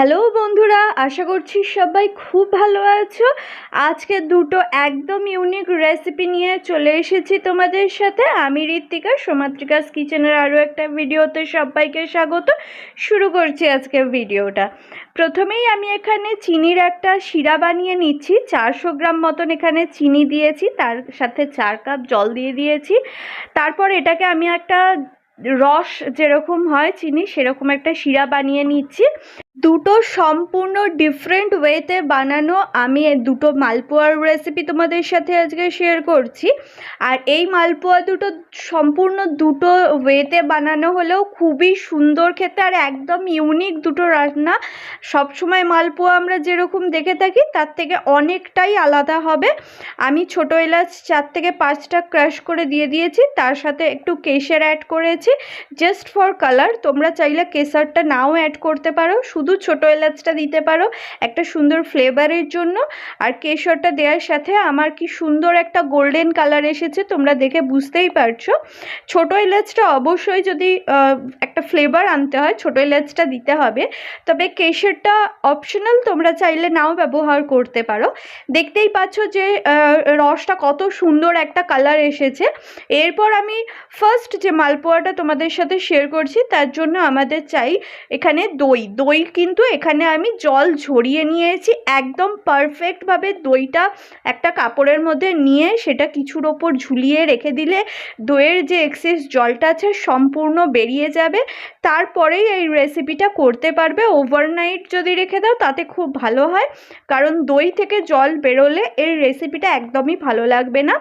Hello বন্ধুরা, আশা করছি সবাই খুব ভালো আছো। আজকে দুটো একদম ইউনিক রেসিপি নিয়ে চলে এসেছি তোমাদের সাথে। আমি ঋত্বিকা, সোমাত্রিকাস কিচেনের আরও একটা ভিডিওতে সবাইকে স্বাগত। শুরু করছি আজকে ভিডিওটা। প্রথমেই আমি এখানে চিনির একটা শিরা বানিয়ে নিচ্ছি। চারশো গ্রাম মতন এখানে চিনি দিয়েছি, তার সাথে চার কাপ জল দিয়ে দিয়েছি। তারপর এটাকে আমি একটা রস যেরকম হয় চিনি, সেরকম একটা শিরা বানিয়ে নিচ্ছি। দুটো সম্পূর্ণ ডিফারেন্ট ওয়েতে বানানো। আমি দুটো মালপোয়ার রেসিপি তোমাদের সাথে আজকে শেয়ার করছি। আর এই মালপোয়া দুটো সম্পূর্ণ দুটো ওয়েতে বানানো হলেও খুবই সুন্দর খেতে আর একদম ইউনিক দুটো রান্না। সবসময় মালপোয়া আমরা যেরকম দেখে থাকি, তার থেকে অনেকটাই আলাদা হবে। আমি ছোটো এলাচ চার থেকে পাঁচটা ক্রাশ করে দিয়ে দিয়েছি, তার সাথে একটু কেশর অ্যাড করেছি। জাস্ট ফর কালার তোমরা চাইলে কেশরটা নাও অ্যাড করতে পারো। শুধু ছোটো এলাচটা দিতে পারো, একটা সুন্দর ফ্লেভারের জন্য। আর কেশরটা দেওয়ার সাথে আমার কি সুন্দর একটা গোল্ডেন কালার এসেছে, তোমরা দেখে বুঝতেই পারছ। ছোটো এলাচটা অবশ্যই যদি একটা ফ্লেভার আনতে হয়, ছোটো এলাচটা দিতে হবে। তবে কেশরটা অপশনাল তোমরা চাইলে নাও ব্যবহার করতে পারো। দেখতেই পাচ্ছ যে রসটা কত সুন্দর একটা কালার এসেছে। এরপর আমি ফার্স্ট যে মালপোয়াটা তোমাদের সাথে শেয়ার করছি, তার জন্য আমাদের চাই এখানে দই। দই কিন্তু এখানে আমি জল ঝরিয়ে নিয়েছি। একদম পারফেক্টভাবে দইটা একটা কাপড়ের মধ্যে নিয়ে সেটা কিছুর ওপর ঝুলিয়ে রেখে দিলে দইয়ের যে এক্সেস জলটা আছে সম্পূর্ণ বেরিয়ে যাবে। তারপরেই এই রেসিপিটা করতে পারবে। ওভারনাইট যদি রেখে দাও তাতে খুব ভালো হয়। কারণ দই থেকে জল বেরোলে এই রেসিপিটা একদমই ভালো লাগবে না।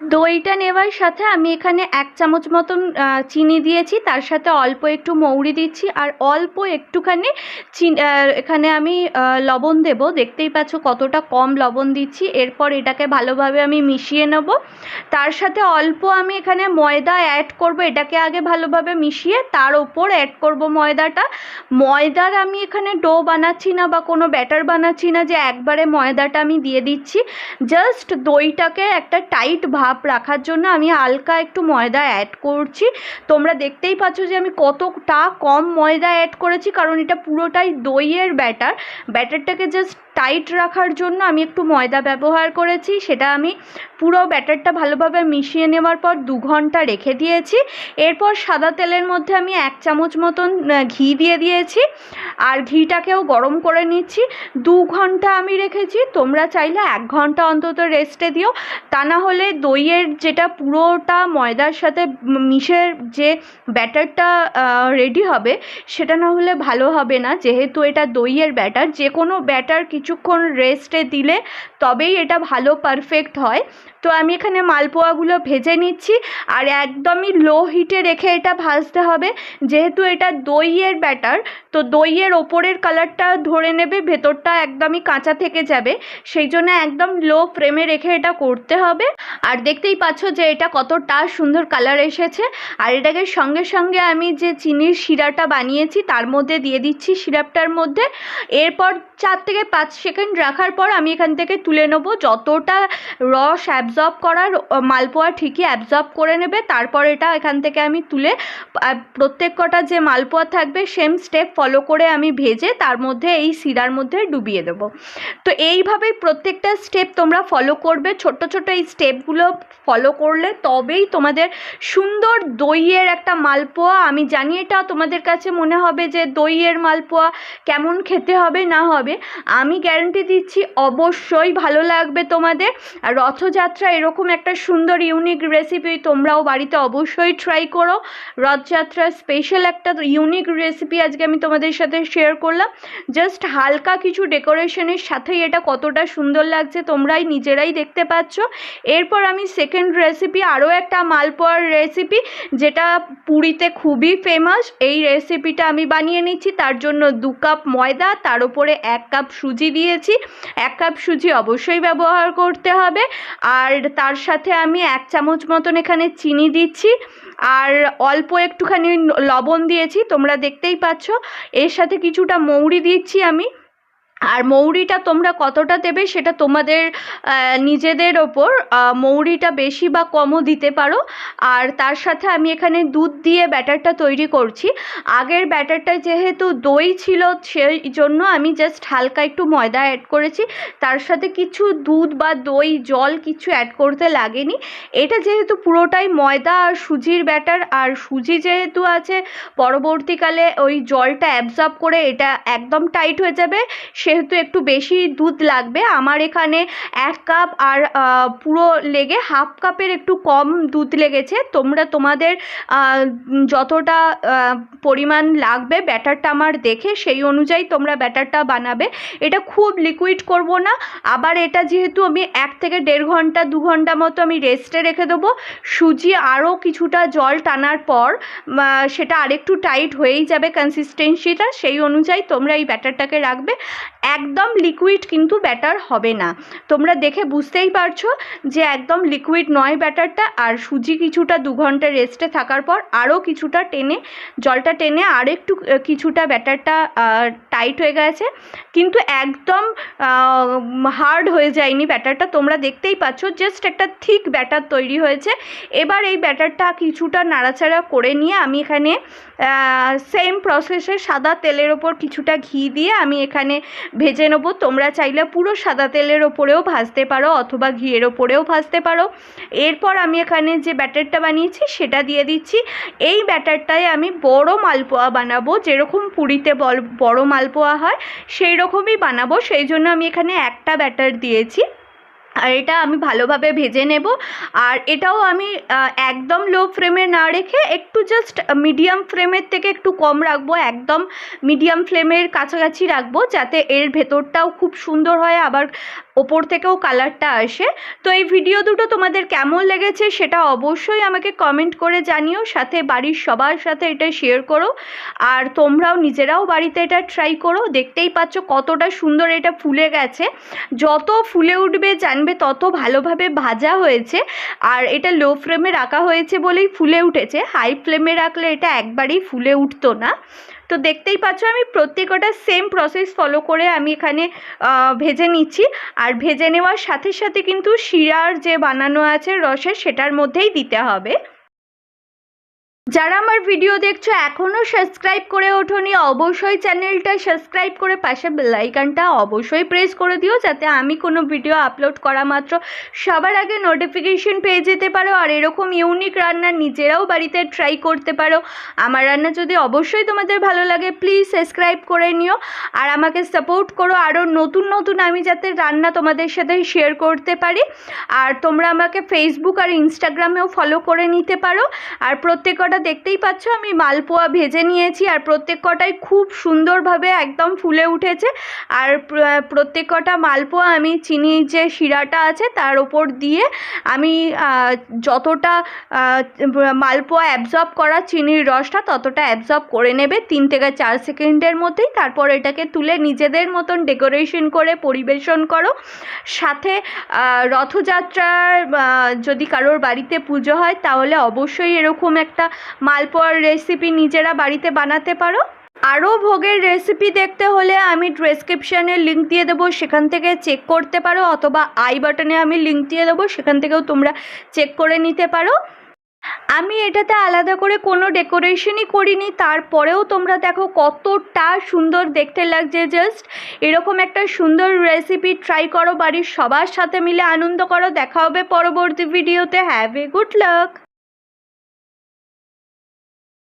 দইটা নেওয়ার সাথে আমি এখানে এক চামচ মতন চিনি দিয়েছি। তার সাথে অল্প একটু মৌরি দিচ্ছি আর অল্প একটুখানি এখানে আমি লবণ দেব। দেখতেই পাচ্ছ কতটা কম লবণ দিচ্ছি। এরপর এটাকে ভালোভাবে আমি মিশিয়ে নেব। তার সাথে অল্প আমি এখানে ময়দা অ্যাড করব। এটাকে আগে ভালোভাবে মিশিয়ে তার ওপর অ্যাড করব ময়দাটা। ময়দার আমি এখানে ডো বানাচ্ছি না বা কোনো ব্যাটার বানাচ্ছি না যে একবারে ময়দাটা আমি দিয়ে দিচ্ছি। জাস্ট দইটাকে একটা টাইট ভাব রাখার জন্য আমি হালকা একটু ময়দা অ্যাড করছি। তোমরা দেখতেই পাচ্ছ যে আমি কতটা কম ময়দা অ্যাড করেছি, কারণ এটা পুরোটাই দইয়ের ব্যাটার ব্যাটারটাকে জাস্ট টাইট রাখার জন্য আমি একটু ময়দা ব্যবহার করেছি। সেটা আমি পুরো ব্যাটারটা ভালোভাবে মিশিয়ে নেওয়ার পর দু ঘণ্টা রেখে দিয়েছি। এরপর সাদা তেলের মধ্যে আমি এক চামচ মতন ঘি দিয়ে দিয়েছি। আর ঘিটাকেও গরম করে নিচ্ছি। দু ঘণ্টা আমি রেখেছি। তোমরা চাইলে এক ঘণ্টা অন্তত রেস্টে দিও। তা না হলে দইয়ের যেটা পুরোটা ময়দার সাথে মিশে যে ব্যাটারটা রেডি হবে, সেটা না হলে ভালো হবে না। যেহেতু এটা দইয়ের ব্যাটার যে কোনো ব্যাটার কিছুক্ষণ রেস্টে দিলে তবেই এটা ভালো পারফেক্ট হয়। তো আমি এখানে মালপোয়াগুলো ভেজে নিচ্ছি, আর একদমই লো হিটে রেখে এটা ভাজতে হবে। যেহেতু এটা দইয়ের ব্যাটার, তো দইয়ের ওপরের কালারটা ধরে নেবে, ভেতরটা একদমই কাঁচা থেকে যাবে। সেই জন্য একদম লো ফ্লেমে রেখে এটা করতে হবে। আর দেখতেই পাচ্ছ যে এটা কতটা সুন্দর কালার এসেছে। আর এটাকে সঙ্গে সঙ্গে আমি যে চিনির শিরাটা বানিয়েছি, তার মধ্যে দিয়ে দিচ্ছি সিরাপটার মধ্যে। এরপর চার থেকে পাঁচ সেকেন্ড রাখার পর আমি এখান থেকে তুলে নেব। যতটা রস অ্যাবজর্ব করার মালপোয়া ঠিকই অ্যাবজর্ব করে নেবে, তারপর এটা এখান থেকে আমি তুলে প্রত্যেক কটা যে মালপোয়া থাকবে সেম স্টেপ ফলো করে আমি ভেজে, তার মধ্যে এই শিরার মধ্যে ডুবিয়ে দেবো। তো এইভাবেই প্রত্যেকটা স্টেপ তোমরা ফলো করবে। ছোট্ট ছোট এই স্টেপগুলো ফলো করলে তবেই তোমাদের সুন্দর দইয়ের একটা মালপোয়া। আমি জানি এটা তোমাদের কাছে মনে হবে যে দইয়ের মালপোয়া কেমন খেতে হবে, না হবে। আমি গ্যারান্টি দিচ্ছি অবশ্যই ভালো লাগবে তোমাদের। আর রথযাত্রা এরকম একটা সুন্দর ইউনিক রেসিপি তোমরাও বাড়িতে অবশ্যই ট্রাই করো। রথযাত্রার স্পেশাল একটা ইউনিক রেসিপি আজকে আমি তোমাদের সাথে শেয়ার করলাম। জাস্ট হালকা কিছু ডেকোরেশনের সাথেই এটা কতটা সুন্দর লাগছে তোমরাই নিজেরাই দেখতে পাচ্ছ। এরপর আমি সেকেন্ড রেসিপি আরও একটা মালপোয়ার রেসিপি যেটা পুরীতে খুবই ফেমাস এই রেসিপিটা আমি বানিয়ে নিচ্ছি, তার জন্য দু কাপ ময়দা, তার উপরে এক কাপ সুজি দিয়েছি। এক কাপ সুজি অবশ্যই ব্যবহার করতে হবে। আর তার সাথে আমি এক চামচ মতন এখানে চিনি দিচ্ছি। আর অল্প একটুখানি লবণ দিয়েছি, তোমরা দেখতেই পাচ্ছ। এর সাথে কিছুটা মৌরি দিচ্ছি আমি। আর মৌরিটা তোমরা কতটা দেবে সেটা তোমাদের নিজেদের ওপর মৌরিটা বেশি বা কমও দিতে পারো। আর তার সাথে আমি এখানে দুধ দিয়ে ব্যাটারটা তৈরি করছি। আগের ব্যাটারটা যেহেতু দই ছিল, সেই জন্য আমি জাস্ট হালকা একটু ময়দা অ্যাড করেছি। তার সাথে কিছু দুধ বা দই, জল কিছু অ্যাড করতে লাগেনি। এটা যেহেতু পুরোটাই ময়দা আর সুজির ব্যাটার, আর সুজি যেহেতু আছে, পরবর্তীকালে ওই জলটা অ্যাবজর্ব করে এটা একদম টাইট হয়ে যাবে। সেহেতু একটু বেশি দুধ লাগবে। আমার এখানে এক কাপ আর পুরো লেগে হাফ কাপের একটু কম দুধ লেগেছে। তোমরা তোমাদের যতটা পরিমাণ লাগবে ব্যাটারটা আমার দেখে সেই অনুযায়ী তোমরা ব্যাটারটা বানাবে। এটা খুব লিকুইড করব না। আবার এটা যেহেতু আমি এক থেকে দেড় ঘণ্টা, দু ঘণ্টা মতো আমি রেস্টে রেখে দেবো। সুজি আরও কিছুটা জল টানার পর সেটা আরেকটু টাইট হয়েই যাবে কনসিস্টেন্সিটা সেই অনুযায়ী তোমরা এই ব্যাটারটাকে রাখবে। একদম লিকুইড কিন্তু ব্যাটার হবে না। তোমরা দেখে বুঝতেই পারছ যে একদম লিকুইড নয় ব্যাটারটা, আর সুজি কিছুটা দু ঘণ্টা রেস্টে থাকার পর আরও কিছুটা টেনে, জলটা টেনে আর একটু কিছুটা ব্যাটারটা টাইট হয়ে গেছে। কিন্তু একদম হার্ড হয়ে যায়নি ব্যাটারটা। তোমরা দেখতেই পাচ্ছ জাস্ট একটা থিক ব্যাটার তৈরি হয়েছে। এবার এই ব্যাটারটা কিছুটা নাড়াচাড়া করে নিয়ে আমি এখানে সেম প্রসেসে সাদা তেলের ওপর কিছুটা ঘি দিয়ে আমি এখানে ভেজে নেব। তোমরা চাইলে পুরো সাদা তেলের ওপরেও ভাজতে পারো অথবা ঘিয়ের ওপরেও ভাজতে পারো। এরপর আমি এখানে যে ব্যাটারটা বানিয়েছি সেটা দিয়ে দিচ্ছি। এই ব্যাটারটায় আমি বড় মালপোয়া বানাবো, যেরকম পুরীতে বড় মালপোয়া হয় সেই রকমই বানাবো। সেই জন্য আমি এখানে একটা ব্যাটার দিয়েছি। আর এটা আমি ভালোভাবে ভেজে নেব। আর এটাও আমি একদম লো ফ্লেমে না রেখে একটু জাস্ট মিডিয়াম ফ্লেমের থেকে একটু কম রাখব, একদম মিডিয়াম ফ্লেমের কাছাকাছি রাখব, যাতে এর ভেতরটাও খুব সুন্দর হয়। আবার ওপর থেকেও কালারটা আসে। তো এই ভিডিও দুটো তোমাদের কেমন লেগেছে সেটা অবশ্যই আমাকে কমেন্ট করে জানিও, সাথে বাড়ির সবার সাথে এটা শেয়ার করো। আর তোমরাও নিজেরাও বাড়িতে এটা ট্রাই করো। দেখতেই পাচ্ছ কতটা সুন্দর এটা ফুলে গেছে। যত ফুলে উঠবে, জানবে তত ভালোভাবে ভাজা হয়েছে। আর এটা লো ফ্লেমে রাখা হয়েছে বলেই ফুলে উঠেছে। হাই ফ্লেমে রাখলে এটা একবারেই ফুলে উঠতো না। তো দেখতেই পাচ্ছ আমি প্রত্যেকটা সেম প্রসেস ফলো করে আমি এখানে ভেজে নিচ্ছি। আর ভেজে নেওয়ার সাথে সাথে কিন্তু শিরার যে বানানো আছে রসের, সেটার মধ্যেই দিতে হবে। যারা আমার ভিডিও দেখছ এখনও সাবস্ক্রাইব করে ওঠোনি, অবশ্যই চ্যানেলটা সাবস্ক্রাইব করে পাশে বেলাইকানটা অবশ্যই প্রেস করে দিও, যাতে আমি কোনো ভিডিও আপলোড করা মাত্র সবার আগে নোটিফিকেশন পেয়ে যেতে পারো। আর এরকম ইউনিক রান্না নিজেরাও বাড়িতে ট্রাই করতে পারো। আমার রান্না যদি অবশ্যই তোমাদের ভালো লাগে প্লিজ সাবস্ক্রাইব করে নিও। আর আমাকে সাপোর্ট করো আরও নতুন নতুন আমি যাতে রান্না তোমাদের সাথে শেয়ার করতে পারি। আর তোমরা আমাকে ফেসবুক আর ইনস্টাগ্রামেও ফলো করে নিতে পারো। আর প্রত্যেক কটা দেখতেই পাচ্ছ, আমি মালপোয়া ভেজে নিয়েছি আর প্রত্যেক কটাই খুব সুন্দরভাবে একদম ফুলে উঠেছে। আর প্রত্যেক কটা মালপোয়া আমি চিনির যে শিরাটা আছে তার ওপর দিয়ে আমি যতটা মালপোয়া অ্যাবজর্ব করা চিনির রসটা ততটা অ্যাবজর্ব করে নেবে তিন থেকে চার সেকেন্ডের মধ্যেই। তারপর এটাকে তুলে নিজেদের মতন ডেকোরেশন করে পরিবেশন করো। সাথে রথযাত্রার যদি কারোর বাড়িতে পুজো হয় তাহলে অবশ্যই এরকম একটা মালপোয়ার রেসিপি নিজেরা বাড়িতে বানাতে পারো। আরও ভোগের রেসিপি দেখতে হলে আমি ডেসক্রিপশানে লিঙ্ক দিয়ে দেবো, সেখান থেকে চেক করতে পারো, অথবা আই বাটনে আমি লিঙ্ক দিয়ে দেবো, সেখান থেকেও তোমরা চেক করে নিতে পারো। আমি এটাতে আলাদা করে কোনো ডেকোরেশনই করিনি, তারপরেও তোমরা দেখো কতটা সুন্দর দেখতে লাগছে। জাস্ট এরকম একটা সুন্দর রেসিপি ট্রাই করো, বাড়ির সবার সাথে মিলে আনন্দ করো। দেখা হবে পরবর্তী ভিডিওতে হ্যাভ এ গুড লাক